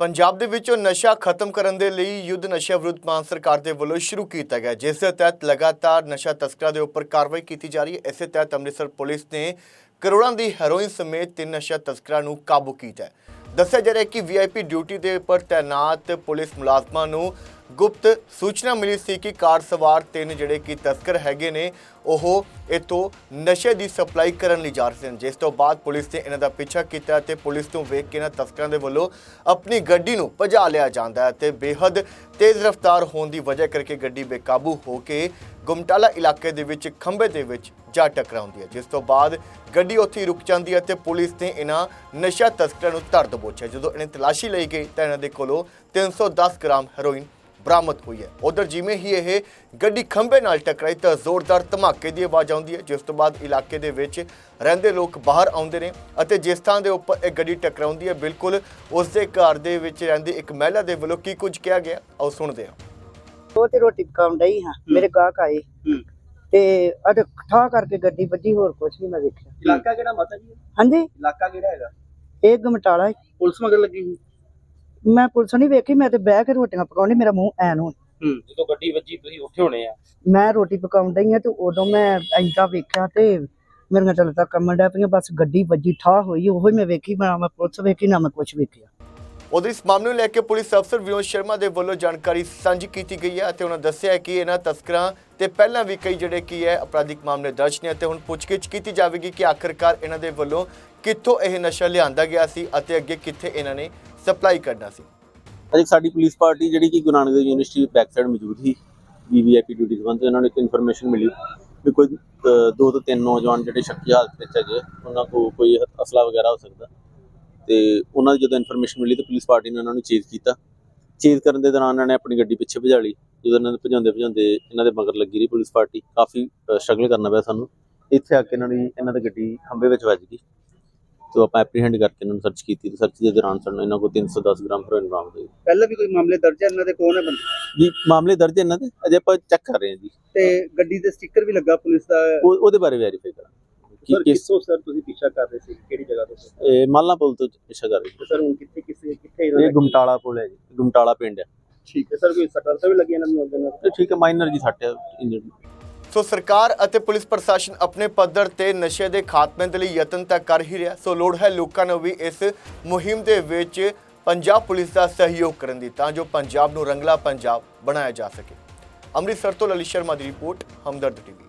ਪੰਜਾਬ ਦੇ ਵਿੱਚੋਂ ਨਸ਼ਾ ਖਤਮ ਕਰਨ ਦੇ ਲਈ ਯੁੱਧ ਨਸ਼ਾ ਵਿਰੁੱਧ ਮਾਨ ਸਰਕਾਰ ਦੇ ਵੱਲੋਂ ਸ਼ੁਰੂ ਕੀਤਾ ਗਿਆ, ਜਿਸ ਦੇ ਤਹਿਤ ਲਗਾਤਾਰ ਨਸ਼ਾ ਤਸਕਰਾਂ ਦੇ ਉੱਪਰ ਕਾਰਵਾਈ ਕੀਤੀ ਜਾ ਰਹੀ ਹੈ। ਇਸੇ ਤਹਿਤ ਅੰਮ੍ਰਿਤਸਰ ਪੁਲਿਸ ਨੇ ਕਰੋੜਾਂ ਦੀ ਹੈਰੋਇਨ ਸਮੇਤ ਤਿੰਨ ਨਸ਼ਾ ਤਸਕਰਾਂ ਨੂੰ ਕਾਬੂ ਕੀਤਾ ਦੱਸਿਆ ਜਾ ਰਿਹਾ ਹੈ ਕਿ ਵੀਆਈਪੀ ਡਿਊਟੀ ਦੇ ਉੱਪਰ ਤਾਇਨਾਤ ਪੁਲਿਸ ਮੁਲਾਜ਼ਮਾਂ ਨੂੰ ਗੁਪਤ ਸੂਚਨਾ ਮਿਲੀ ਸੀ ਕਿ ਕਾਰ ਸਵਾਰ ਤਿੰਨ ਜਿਹੜੇ ਕਿ ਤਸਕਰ ਹੈਗੇ ਨੇ, ਉਹ ਇਥੋਂ ਨਸ਼ੇ ਦੀ ਸਪਲਾਈ ਕਰਨ ਲਈ ਜਾ ਰਹੇ ਸਨ। ਜਿਸ ਤੋਂ ਬਾਅਦ ਪੁਲਿਸ ਨੇ ਇਹਨਾਂ ਦਾ ਪਿੱਛਾ ਕੀਤਾ ਤੇ ਪੁਲਿਸ ਨੂੰ ਵੇਖ ਕੇ ਇਹਨਾਂ ਤਸਕਰਾਂ ਦੇ ਵੱਲੋਂ ਆਪਣੀ ਗੱਡੀ ਨੂੰ ਭਜਾ ਲਿਆ ਜਾਂਦਾ ਹੈ ਤੇ ਬੇਹੱਦ ਤੇਜ਼ ਰਫ਼ਤਾਰ ਹੋਣ ਦੀ ਵਜ੍ਹਾ ਕਰਕੇ ਗੱਡੀ ਬੇਕਾਬੂ ਹੋ ਕੇ ਗੁਮਟਾਲਾ ਇਲਾਕੇ ਦੇ ਵਿੱਚ ਖੰਭੇ ਦੇ ਵਿੱਚ ਜਾ ਟਕਰਾਉਂਦੀ ਹੈ। ਜਿਸ ਤੋਂ ਬਾਅਦ ਗੱਡੀ ਉੱਥੇ ਹੀ ਰੁਕ ਜਾਂਦੀ ਹੈ ਤੇ ਪੁਲਿਸ ਨੇ ਇਹਨਾਂ ਨਸ਼ਾ ਤਸਕਰਾਂ ਨੂੰ ਧਰ ਦਬੋਚਿਆ। ਜਦੋਂ ਇਹਨੇ ਤਲਾਸ਼ੀ ਲਈ ਗਈ ਤਾਂ ਇਹਨਾਂ ਦੇ ਕੋਲੋਂ 310 ਗ੍ਰਾਮ ਹੈਰੋਇਨ ਬਰਾਮਦ ਹੋਈ ਹੈ। ਉਧਰ ਜਿਵੇਂ ਹੀ ਇਹ ਗੱਡੀ ਖੰਭੇ ਨਾਲ ਟਕਰਾਈ ਤਾਂ ਜ਼ੋਰਦਾਰ ਧਮਾਕੇ ਦੀ ਆਵਾਜ਼ ਆਉਂਦੀ ਹੈ ਜਿਸ ਤੋਂ ਬਾਅਦ ਇਲਾਕੇ ਦੇ ਵਿੱਚ ਰਹਿੰਦੇ ਲੋਕ ਬਾਹਰ ਆਉਂਦੇ ਨੇ ਅਤੇ ਜਿਸ ਥਾਂ ਦੇ ਉੱਪਰ ਇਹ ਗੱਡੀ ਟਕਰਾਉਂਦੀ ਹੈ ਬਿਲਕੁਲ ਉਸ ਦੇ ਘਰ ਦੇ ਵਿੱਚ ਰਹਿੰਦੀ ਇੱਕ ਮਹਿਲਾ ਦੇ ਵੱਲੋਂ ਕੀ ਕੁਝ ਕਿਹਾ ਗਿਆ? ਆਓ ਸੁਣਦੇ ਹਾਂ। ਉਹ ਤੇ ਰੋਟੀ ਪਕਾਉਣ ਡਈ ਹਾਂ ਮੇਰੇ ਗਾਹਕ ਆਏ। ਹੂੰ। ਤੇ ਅਦ ਠਾ ਕਰਕੇ ਗੱਡੀ ਵੱਜੀ ਹੋਰ ਕੁਝ ਨਹੀਂ ਮੈਂ ਵੇਖਿਆ। ਇਲਾਕਾ ਕਿਹੜਾ ਮਾਤਾ ਜੀ? ਹਾਂਜੀ? ਇਲਾਕਾ ਕਿਹੜਾ ਹੈਗਾ? ਇਹ ਗਮਟਾਲਾ। ਪੁਲਿਸ ਮਗਰ ਲੱਗੀ ਸੀ। ਮੈਂ ਪੁਲਿਸ ਨਹੀਂ ਵੇਖੀ ਮੈਂ ਤੇ ਬਹਿ ਕੇ ਰੋਟੀਆਂ ਪਕਾਉਣੀ ਮੇਰਾ ਮੂੰਹ ਐਨ ਹੋ ਹੂੰ ਜਦੋਂ ਗੱਡੀ ਵੱਜੀ ਤੁਸੀਂ ਉੱਠੇ ਹੋਣੇ ਆ? ਮੈਂ ਰੋਟੀ ਪਕਾਉਣ ਡਈ ਹਾਂ ਤੇ ਉਦੋਂ ਮੈਂ ਐਂਦਾ ਵੇਖਿਆ ਤੇ ਮੇਰੀਆਂ ਚੱਲਦਾ ਕੰਮਣ ਡੈ ਪਈਆਂ ਬਸ ਗੱਡੀ ਵੱਜੀ ਠਾ ਹੋਈ ਉਹੀ ਮੈਂ ਵੇਖੀ ਨਾ ਮੈਂ ਪੁਲਿਸ ਵੇਖੀ ਨਾ ਮੈਂ ਕੁਝ ਵੇਖਿਆ। ਉਧਰ ਇਸ ਮਾਮਲੇ ਨੂੰ ਲੈ ਕੇ ਪੁਲਿਸ ਅਫਸਰ ਵਿਨੋਦ ਸ਼ਰਮਾ ਦੇ ਵੱਲੋਂ ਜਾਣਕਾਰੀ ਸਾਂਝੀ ਕੀਤੀ ਗਈ ਹੈ ਅਤੇ ਉਹਨਾਂ ਦੱਸਿਆ ਕਿ ਇਹਨਾਂ ਤਸਕਰਾਂ ਤੇ ਪਹਿਲਾਂ ਵੀ ਕਈ ਜਿਹੜੇ ਕੀ ਹੈ ਅਪਰਾਧਿਕ ਮਾਮਲੇ ਦਰਜ ਨੇ ਅਤੇ ਹੁਣ ਪੁੱਛਗਿੱਛ ਕੀਤੀ ਜਾਵੇਗੀ ਕਿ ਆਖਰਕਾਰ ਇਹਨਾਂ ਦੇ ਵੱਲੋਂ ਕਿੱਥੋਂ ਇਹ ਨਸ਼ਾ ਲਿਆਂਦਾ ਗਿਆ ਸੀ ਅਤੇ ਅੱਗੇ ਕਿੱਥੇ ਇਹਨਾਂ ਨੇ ਸਪਲਾਈ ਕਰਨਾ ਸੀ। ਅਜੇ ਸਾਡੀ ਪੁਲਿਸ ਪਾਰਟੀ ਜਿਹੜੀ ਕਿ ਗੁਰੂ ਨਾਨਕ ਦੇਵ ਯੂਨੀਵਰਸਿਟੀ ਬੈਕ ਮੌਜੂਦ ਸੀ ਬੀਵੀਆਈਪੀ ਡਿਊਟੀ ਸੰਬੰਧ ਉਹਨਾਂ ਨੂੰ ਇੱਕ ਇਨਫੋਰਮੇਸ਼ਨ ਮਿਲੀ ਕਿ ਕੋਈ ਦੋ ਤੋਂ ਤਿੰਨ ਨੌਜਵਾਨ ਜਿਹੜੇ ਸ਼ੱਕੀ ਹਾਲਤ ਵਿੱਚ ਹੈਗੇ ਉਹਨਾਂ ਕੋਲ ਕੋਈ ਅਸਲਾ ਵਗੈਰਾ ਹੋ ਸਕਦਾ। ਤੇ ਉਹਨਾਂ ਦੀ ਜਦੋਂ ਇਨਫੋਰਮੇਸ਼ਨ ਮਿਲੀ ਤਾਂ ਪੁਲਿਸ ਪਾਰਟੀ ਨੇ ਉਹਨਾਂ ਨੂੰ ਚੇਜ਼ ਕੀਤਾ। ਚੇਜ਼ ਕਰਨ ਦੇ ਦੌਰਾਨ ਇਹਨਾਂ ਨੇ ਆਪਣੀ ਗੱਡੀ ਪਿੱਛੇ ਭਜਾ ਲਈ। ਜਦੋਂ ਇਹਨਾਂ ਨੂੰ ਭਜਾਉਂਦੇ ਭਜਾਉਂਦੇ ਇਹਨਾਂ ਦੇ ਮਗਰ ਲੱਗੀ ਰਹੀ ਪੁਲਿਸ ਪਾਰਟੀ ਕਾਫੀ ਸਟਰਗਲ ਕਰਨਾ ਪਿਆ ਸਾਨੂੰ। ਇੱਥੇ ਆ ਕੇ ਇਹਨਾਂ ਦੀ ਇਹਨਾਂ ਦੀ ਗੱਡੀ ਖੰਭੇ ਵਿੱਚ ਵੱਜ ਗਈ। ਤੇ ਆਪਾਂ ਐਪਰੀਹੈਂਡ ਕਰਕੇ ਇਹਨਾਂ ਨੂੰ ਸਰਚ ਕੀਤੀ ਤੇ ਸਰਚ ਦੇ ਦੌਰਾਨ ਸਾਨੂੰ ਇਹਨਾਂ ਕੋਲ 310 ਗ੍ਰਾਮ ਹੈਰੋਇਨ ਬਰਾਮਦ ਹੋਈ। ਪਹਿਲਾਂ ਵੀ ਕੋਈ ਮਾਮਲੇ ਦਰਜ ਹੈ ਇਹਨਾਂ ਦੇ? ਕੌਣ ਹੈ ਬੰਦੇ? ਜੀ ਮਾਮਲੇ ਦਰਜ ਇਹਨਾਂ ਦੇ। ਅਜੇ ਆਪਾਂ ਚੈੱਕ ਕਰ ਰਹੇ ਹਾਂ ਜੀ। ਤੇ ਗੱਡੀ ਤੇ ਸਟicker ਵੀ ਲੱਗਾ ਪੁਲਿਸ ਦਾ। ਉਹ- ਉਹਦੇ ਬਾਰੇ ਵੈਰੀਫਾਈ ਕਰਾਂਗੇ। ਸਰ ਕਿ ਕਿਸ ਸਰ ਤੁਸੀਂ ਪਿੱਛਾ ਕਰ ਰਹੇ ਸੀ? ਕਿਹੜੀ ਜਗ੍ਹਾ ਤੋਂ ਸਰ ਇਹ ਮਾਲਾ ਪੁਲ ਤੋਂ ਪਿੱਛਾ ਕਰ ਰਹੇ ਸਰ ਹੁਣ ਕਿੱਥੇ ਕਿਸੇ ਕਿੱਥੇ ਇਹ ਗੁਮਟਾਲਾ ਪੁਲ ਹੈ ਜੀ। ਗੁਮਟਾਲਾ ਪਿੰਡ ਹੈ। ਠੀਕ ਹੈ ਸਰ ਕੋਈ ਸੱਟਾਂ ਤਾਂ ਵੀ ਲੱਗੀ ਇਹਨਾਂ ਨੂੰ? ਉਹਦੇ ਠੀਕ ਹੈ ਮਾਈਨਰ ਜੀ ਸੱਟ ਹੈ ਇੰਜਰਡ ਸੋ ਸਰਕਾਰ ਅਤੇ ਪੁਲਿਸ ਪ੍ਰਸ਼ਾਸਨ ਆਪਣੇ ਪੱਧਰ ਤੇ ਨਸ਼ੇ ਦੇ ਖਾਤਮੇ ਦੇ ਲਈ ਯਤਨ ਤਾਂ ਕਰ ਹੀ ਰਿਹਾ। ਸੋ ਲੋੜ ਹੈ ਲੋਕਾਂ ਨੂੰ ਵੀ ਇਸ ਮੁਹਿੰਮ ਦੇ ਵਿੱਚ ਪੰਜਾਬ ਪੁਲਿਸ ਦਾ ਸਹਿਯੋਗ ਕਰਨ ਦੀ ਤਾਂ ਜੋ ਪੰਜਾਬ ਨੂੰ ਰੰਗਲਾ ਪੰਜਾਬ ਬਣਾਇਆ ਜਾ ਸਕੇ। ਅੰਮ੍ਰਿਤਸਰ ਤੋਂ ਲਲਿਤ ਸ਼ਰਮਾ ਦੀ ਰਿਪੋਰਟ ਹਮਦਰਦ ਟੀਵੀ।